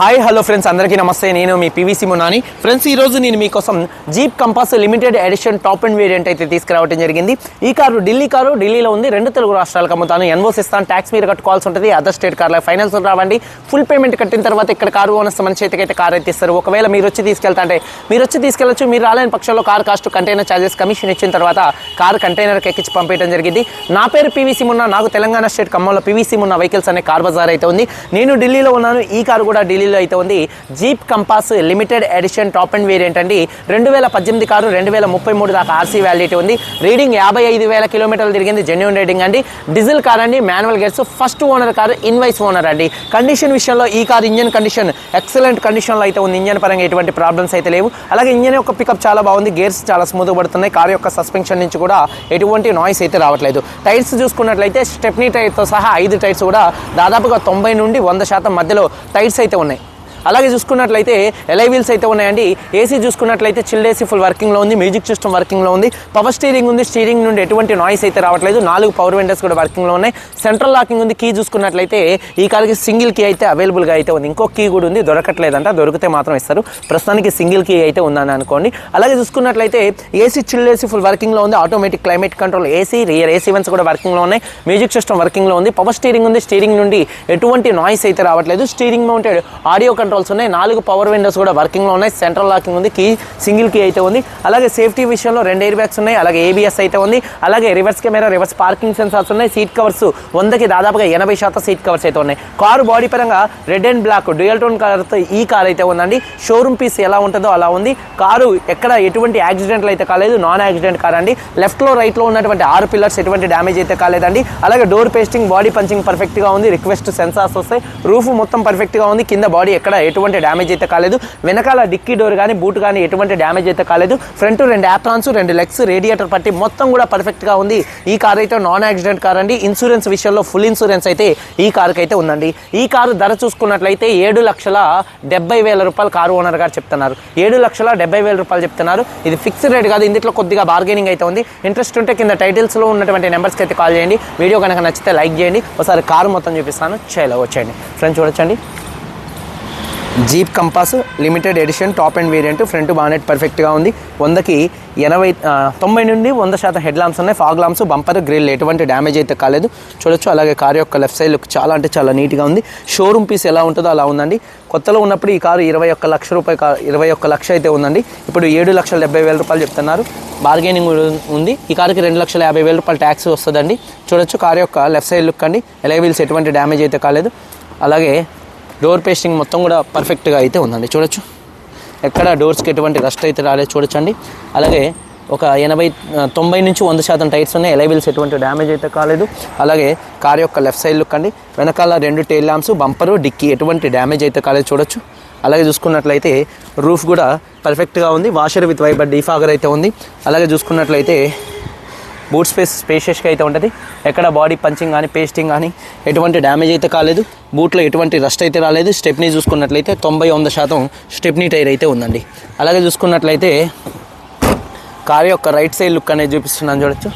Hi hello friends అందరికీ నమస్తే. నేను మీ పివిసి మునాని ఫ్రెండ్స్ ఈ రోజు నేను మీకోసం Jeep Compass limited edition top end variant అయితే తీసుకురావడం జరిగింది. ఈ కారు ఢిల్లీ కారు ఢిల్లీలో ఉంది. రెండు తెలుగు రాష్ట్రాలకు అమ్ముతాను. ఎన్వోస్ ఇస్తాను ట్యాక్స్ మీరు కట్టుకోవాల్సి ఉంటుంది. అదర్ స్టేట్ కార్ల ఫైనాన్స్ రావండి. ఫుల్ పేమెంట్ కట్టిన తర్వాత ఇక్కడ కారు ఓనర్స్ మన చేతికి అయితే కార్ అయితే ఇస్తారు. ఒకవేళ మీరు వచ్చి తీసుకెళ్తా అంటే మీరు వచ్చి తీసుకెళ్ళచ్చు. మీరు రాలేని పక్షంలో car cost container charges commission ఇచ్చిన తర్వాత కార్ కంటైనర్కి ఎక్కించి పంపించడం జరిగింది. నా పేరు పివిసి మున్నా నాకు తెలంగాణ స్టేట్ ఖమ్మంలో పివిసి మున్న వెహికల్స్ అనే కార్ బజార్ అయితే ఉంది. నేను ఢిల్లీలో ఉన్నాను. ఈ కారు కూడా ఢిల్లీ ఢిల్లీలో అయితే ఉంది. Jeep compass limited edition top and variant అండి. రెండు వేల పద్దెనిమిది కారు రెండు వేల ముప్పై మూడు దాకా ఆర్సీ వ్యాలిడిటీ ఉంది. రీడింగ్ యాభై ఐదు వేల కిలోమీటర్లు తిరిగింది జెన్యున్ రీడింగ్ అండి. డీజిల్ కార్ అండి manual gears first owner car invoice owner అండి. కండిషన్ విషయంలో ఈ కార్ ఇంజన్ కండిషన్ ఎక్సలెంట్ కండిషన్లో అయితే ఉంది. ఇంజన్ పరంగా ఎటువంటి ప్రాబ్లమ్స్ అయితే లేవు. అలాగే ఇంజన్ యొక్క పికప్ చాలా బాగుంది. గేర్స్ చాలా స్మూత్ పడుతున్నాయి. కార్ యొక్క సస్పెన్షన్ నుంచి కూడా ఎటువంటి నాయిస్ అయితే రావట్లేదు. టైర్స్ చూసుకున్నట్లయితే స్టెప్నీ టైర్తో సహా ఐదు టైర్స్ కూడా దాదాపుగా తొంభై నుండి వంద శాతం మధ్యలో టైర్స్ అయితే ఉన్నాయి. అలాగే చూసుకున్నట్లయితే ఎలై వీల్స్ అయితే ఉన్నాయండి. ఏసీ చూసుకున్నట్లయితే చిల్డ్ ఏసీ ఫుల్ వర్కింగ్లో ఉంది. మ్యూజిక్ సిస్టమ్ వర్కింగ్లో ఉంది. పవర్ స్టీరింగ్ ఉంది. స్టీరింగ్ నుండి ఎటువంటి నాయిస్ అయితే రావట్లేదు. నాలుగు పవర్ విండోస్ కూడా వర్కింగ్లో ఉన్నాయి. సెంట్రల్ లాకింగ్ ఉంది. కీ చూసుకున్నట్లయితే ఈ కార్కి సింగిల్ కీ అయితే అవైలబుల్గా అయితే ఉంది. ఇంకో కీ కూడా ఉంది. దొరకట్లేదంట. దొరికితే మాత్రం ఇస్తారు. ప్రస్తుతానికి సింగిల్ కీ అయితే ఉందని అనుకోండి. అలాగే చూసుకున్నట్లయితే ఏసీ చిల్డ్ ఏసీ ఫుల్ వర్కింగ్లో ఉంది. Automatic climate control AC rear AC ones కూడా వర్కింగ్లో ఉన్నాయి. మ్యూజిక్ సిస్టమ్ వర్కింగ్లో ఉంది. పవర్ స్టీరింగ్ ఉంది. స్టీరింగ్ నుండి ఎటువంటి నాయిస్ అయితే రావట్లేదు. స్టీరింగ్ మౌంటెడ్ ఆడియో కంట్రోల్స్ ఉన్నాయి. నాలుగు పవర్ విండోస్ కూడా వర్కింగ్లో ఉన్నాయి. సెంట్రల్ లాకింగ్ ఉంది. కీ సింగిల్ కీ అయితే ఉంది. అలాగే సేఫ్టీ విషయంలో రెండు ఎయిర్ బ్యాగ్స్ ఉన్నాయి. అలాగే ఏబిఎస్ అయితే ఉంది. అలాగే reverse camera reverse parking sensors ఉన్నాయి. సీట్ కవర్స్ వందకి దాదాపుగా ఎనభై శాతం సీట్ కవర్స్ అయితే ఉన్నాయి. కారు బాడీ పరంగా red and black dual tone కలర్తో ఈ కార్ అయితే ఉందండి. షోరూమ్ పీస్ ఎలా ఉంటుందో అలా ఉంది. కారు ఎక్కడ ఎటువంటి యాక్సిడెంట్లు అయితే కాలేదు. నాన్ యాక్సిడెంట్ కార్ అండి. లెఫ్ట్లో రైట్లో ఉన్నటువంటి ఆరు పిల్లర్స్ ఎటువంటి డ్యామేజ్ అయితే కాలేదండి. అలాగే డోర్ పేస్టింగ్ బాడీ పంచింగ్ పర్ఫెక్ట్గా ఉంది. రిక్వెస్ట్ సెన్సార్స్ వస్తాయి. రూఫ్ మొత్తం పర్ఫెక్ట్గా ఉంది. కింద బాడీ ఎక్కడ ఎటువంటి డ్యామేజ్ అయితే కాలేదు. వెనకాల డిక్కీ డోర్ కానీ బూట్ కానీ ఎటువంటి డ్యామేజ్ అయితే కాలేదు. ఫ్రంట్ రెండు యాప్రాన్స్ రెండు లెగ్స్ రేడియేటర్ పట్టి మొత్తం కూడా పర్ఫెక్ట్గా ఉంది. ఈ కార్ అయితే నాన్ యాక్సిడెంట్ కార్ అండి. ఇన్సూరెన్స్ విషయంలో ఫుల్ ఇన్సూరెన్స్ అయితే ఈ కార్కి అయితే ఉందండి. ఈ కారు ధర చూసుకున్నట్లయితే ఏడు లక్షల డెబ్బై వేల రూపాయలు కారు ఓనర్ గారు చెప్తున్నారు. ఏడు లక్షల డెబ్బై వేల రూపాయలు చెప్తున్నారు. ఇది ఫిక్స్డ్ రేట్ కాదు ఇందులో కొద్దిగా బార్గెనింగ్ అయితే ఉంది. ఇంట్రెస్ట్ ఉంటే కింద టైటిల్స్లో ఉన్నటువంటి నెంబర్స్కి అయితే కాల్ చేయండి. వీడియో కనుక నచ్చితే లైక్ చేయండి. ఒకసారి కారు మొత్తం చూపిస్తాను. చేయలో వచ్చేయండి. ఫ్రెండ్స్ చూడొచ్చండి. Jeep Compass limited edition top and variant front bonnet పర్ఫెక్ట్గా ఉంది. వందకి ఎనభై తొంభై నుండి వంద శాతం హెడ్ లాంప్స్ ఉన్నాయి. ఫాగ్ లాంప్స్ బంపర్ గ్రిల్ ఎటువంటి డ్యామేజ్ అయితే కాలేదు. చూడొచ్చు. అలాగే కార్ యొక్క లెఫ్ట్ సైడ్ లుక్ చాలా అంటే చాలా నీట్గా ఉంది. షోరూమ్ పీస్ ఎలా ఉంటుందో అలా ఉందండి. కొత్తలో ఉన్నప్పుడు ఈ కారు ఇరవై ఒక్క లక్ష రూపాయ కా- ఇరవై ఒక్క లక్ష అయితే ఉందండి. ఇప్పుడు ఏడు లక్షల డెబ్బై వేల రూపాయలు చెప్తున్నారు. బార్గెనింగ్ ఉంది. ఈ కారుకి రెండు లక్షల యాభై వేల రూపాయలు ట్యాక్స్ వస్తుందండి. చూడొచ్చు కార్ యొక్క లెఫ్ట్ సైడ్ లుక్ అండి. ఎలై వీల్స్ ఎటువంటి డ్యామేజ్ అయితే కాలేదు. అలాగే డోర్ పేస్టింగ్ మొత్తం కూడా పర్ఫెక్ట్గా అయితే ఉందండి. చూడొచ్చు. ఎక్కడ డోర్స్కి ఎటువంటి రస్ట్ అయితే రాలేదు చూడొచ్చండి. అలాగే ఒక ఎనభై తొంభై నుంచి వంద శాతం టైర్స్ ఉన్నాయి. ఎలైబిల్స్ ఎటువంటి డ్యామేజ్ అయితే కాలేదు. అలాగే కార్ యొక్క లెఫ్ట్ సైడ్ లుక్ అండి. వెనకాల రెండు టైల్ ల్యాంప్స్ బంపరు డిక్కీ ఎటువంటి డ్యామేజ్ అయితే కాలేదు చూడొచ్చు. అలాగే చూసుకున్నట్లయితే రూఫ్ కూడా పర్ఫెక్ట్గా ఉంది. వాషర్ విత్ వైబర్ డీఫాగర్ అయితే ఉంది. అలాగే చూసుకున్నట్లయితే బూట్ స్పేస్ స్పేషియస్గా అయితే ఉంటుంది. ఎక్కడ బాడీ పంచింగ్ కానీ పేస్టింగ్ కానీ ఎటువంటి డ్యామేజ్ అయితే కాలేదు. బూట్లో ఎటువంటి రస్ట్ అయితే రాలేదు. స్టెప్నీ చూసుకున్నట్లయితే తొంభై వంద శాతం స్టెప్నీ టైర్ అయితే ఉందండి. అలాగే చూసుకున్నట్లయితే కార్ యొక్క రైట్ సైడ్ లుక్ అనేది చూపిస్తున్నాను చూడొచ్చు.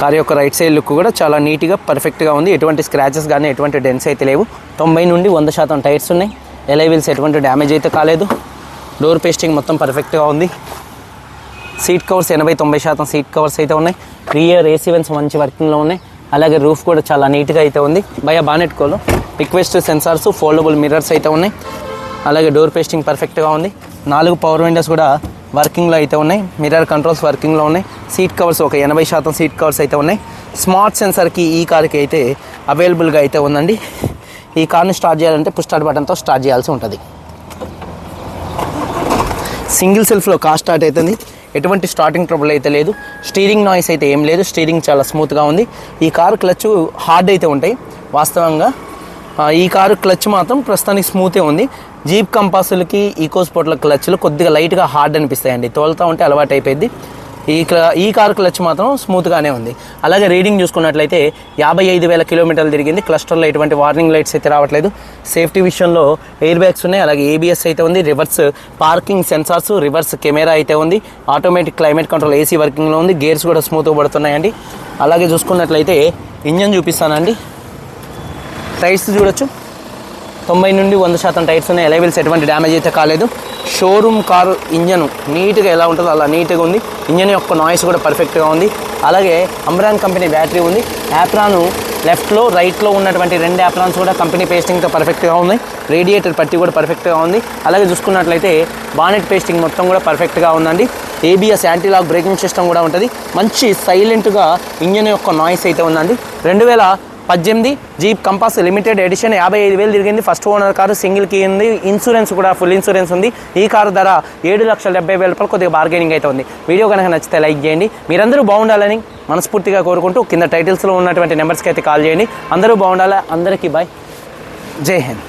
కార్ యొక్క రైట్ సైడ్ లుక్ కూడా చాలా నీట్గా పర్ఫెక్ట్గా ఉంది. ఎటువంటి స్క్రాచెస్ కానీ ఎటువంటి డెన్స్ అయితే లేవు. తొంభై నుండి వంద శాతం టైర్స్ ఉన్నాయి. ఎలైవిల్స్ ఎటువంటి డ్యామేజ్ అయితే కాలేదు. డోర్ పేస్టింగ్ మొత్తం పర్ఫెక్ట్గా ఉంది. సీట్ కవర్స్ ఎనభై తొంభై శాతం సీట్ కవర్స్ అయితే ఉన్నాయి. రియర్ ఏసీ వెన్స్ మంచి వర్కింగ్లో ఉన్నాయి. అలాగే రూఫ్ కూడా చాలా నీట్గా అయితే ఉంది. భయ బానెట్టుకోలు రిక్వెస్ట్ సెన్సార్స్ ఫోల్డబుల్ మిర్రర్స్ అయితే ఉన్నాయి. అలాగే డోర్ పేస్టింగ్ పర్ఫెక్ట్గా ఉంది. నాలుగు పవర్ విండోస్ కూడా వర్కింగ్లో అయితే ఉన్నాయి. మిర్రర్ కంట్రోల్స్ వర్కింగ్లో ఉన్నాయి. సీట్ కవర్స్ ఒక ఎనభై శాతం సీట్ కవర్స్ అయితే ఉన్నాయి. స్మార్ట్ సెన్సార్కి ఈ కార్కి అయితే అవైలబుల్గా అయితే ఉందండి. ఈ కార్ని స్టార్ట్ చేయాలంటే పుష్ స్టార్ట్ బటన్తో స్టార్ట్ చేయాల్సి ఉంటుంది. సింగిల్ సెల్ఫ్లో కార్ స్టార్ట్ అవుతుంది. ఎటువంటి స్టార్టింగ్ ట్రబుల్ అయితే లేదు. స్టీరింగ్ నాయిస్ అయితే ఏం లేదు. స్టీరింగ్ చాలా స్మూత్గా ఉంది. ఈ కారు క్లచ్ హార్డ్ అయితే ఉంటాయి. వాస్తవంగా ఈ కారు క్లచ్ మాత్రం ప్రస్తుతానికి స్మూతే ఉంది. జీప్ కంపాసులకి ఈకో స్పోర్ట్ల క్లచ్లు కొద్దిగా లైట్గా హార్డ్ అనిపిస్తాయండి. తోలుతూ ఉంటే అలవాటు అయిపోయింది ఈ ఈ కారు క్లచ్ మాత్రం స్మూత్గానే ఉంది. అలాగే రీడింగ్ చూసుకున్నట్లయితే యాభై ఐదు వేల కిలోమీటర్లు తిరిగింది. క్లస్టర్లో ఎటువంటి వార్నింగ్ లైట్స్ అయితే రావట్లేదు. సేఫ్టీ విషయంలో ఎయిర్ బ్యాగ్స్ ఉన్నాయి. అలాగే ఏబిఎస్ అయితే ఉంది. Reverse parking sensors reverse camera అయితే ఉంది. ఆటోమేటిక్ క్లైమేట్ కంట్రోల్ ఏసీ వర్కింగ్లో ఉంది. గేర్స్ కూడా స్మూత్గా పడుతున్నాయండి. అలాగే చూసుకున్నట్లయితే ఇంజన్ చూపిస్తానండి. టైర్స్ చూడొచ్చు. తొంభై నుండి వంద శాతం టైర్స్ ఉన్నాయి. ఎలైబిల్స్ ఎటువంటి డ్యామేజ్ అయితే కాలేదు. షోరూమ్ కారు ఇంజన్ నీట్గా ఎలా ఉంటుందో అలా నీట్గా ఉంది. ఇంజన్ యొక్క నాయిస్ కూడా పర్ఫెక్ట్గా ఉంది. అలాగే అమ్రాన్ కంపెనీ బ్యాటరీ ఉంది. యాప్రాను లెఫ్ట్లో రైట్లో ఉన్నటువంటి రెండు యాప్రాన్స్ కూడా కంపెనీ పేస్టింగ్తో పర్ఫెక్ట్గా ఉన్నాయి. రేడియేటర్ పట్టి కూడా పర్ఫెక్ట్గా ఉంది. అలాగే చూసుకున్నట్లయితే బానెట్ పేస్టింగ్ మొత్తం కూడా పర్ఫెక్ట్గా ఉందండి. ఏబిఎస్ యాంటీలాక్ బ్రేకింగ్ సిస్టమ్ కూడా ఉంటుంది. మంచి సైలెంట్గా ఇంజన్ యొక్క నాయిస్ అయితే ఉందండి. రెండు వేల పద్దెనిమిది జీప్ కంపాస్ లిమిటెడ్ ఎడిషన్ యాభై ఐదు వేలు తిరిగింది. First owner car single key ఉంది. ఇన్సూరెన్స్ కూడా ఫుల్ ఇన్సూరెన్స్ ఉంది. ఈ కారు ధర ఏడు లక్షల డెబ్బై వేల రూపాయలు కొద్దిగా బార్గెనింగ్ అయితే ఉంది. వీడియో కనుక నచ్చితే లైక్ చేయండి. మీరందరూ బాగుండాలని మనస్ఫూర్తిగా కోరుకుంటూ కింద టైటిల్స్లో ఉన్నటువంటి నెంబర్స్కి అయితే కాల్ చేయండి. అందరూ బాగుండాలి? అందరికీ బాయ్ జై హింద్.